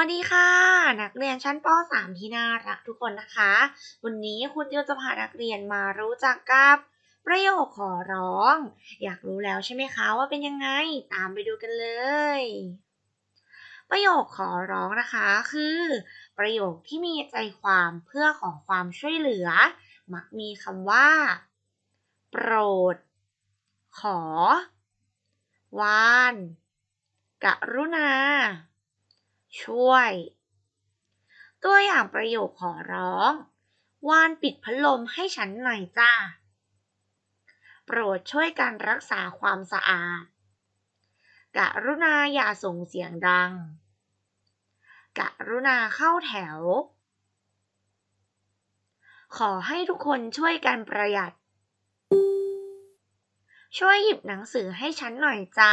วัสดีค่ะ นักเรียนชั้นป .3 ที่น่ารักทุกคนนะคะ วันนี้คุณติวจะพานักเรียนมารู้จักกับประโยคขอร้อง อยากรู้แล้วใช่ไหมคะว่าเป็นยังไงตามไปดูกันเลย ประโยคขอร้องนะคะ คือ ประโยคที่มีใจความเพื่อขอความช่วยเหลือ มักมีคำว่า โปรด ขอ วาน กรุณา ช่วย ตัวอย่างประโยคขอร้อง วานปิดพัดลมให้ฉันหน่อยจ้า โปรดช่วยกันรักษาความสะอาด กรุณาอย่าส่งเสียงดัง กรุณาเข้าแถว ขอให้ทุกคนช่วยกันประหยัด ช่วยหยิบหนังสือให้ฉันหน่อยจ้า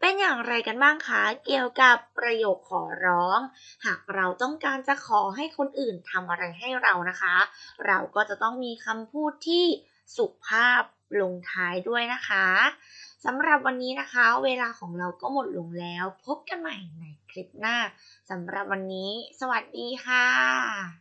เป็นอย่างไรกันบ้างคะ เกี่ยวกับประโยคขอร้อง หากเราต้องการจะขอให้คนอื่นทำอะไรให้เรานะคะ เราก็จะต้องมีคำพูดที่สุภาพลงท้ายด้วยนะคะสำหรับวันนี้นะคะ เวลาของเราก็หมดลงแล้ว พบกันใหม่ในคลิปหน้าสำหรับวันนี้ สวัสดีค่ะ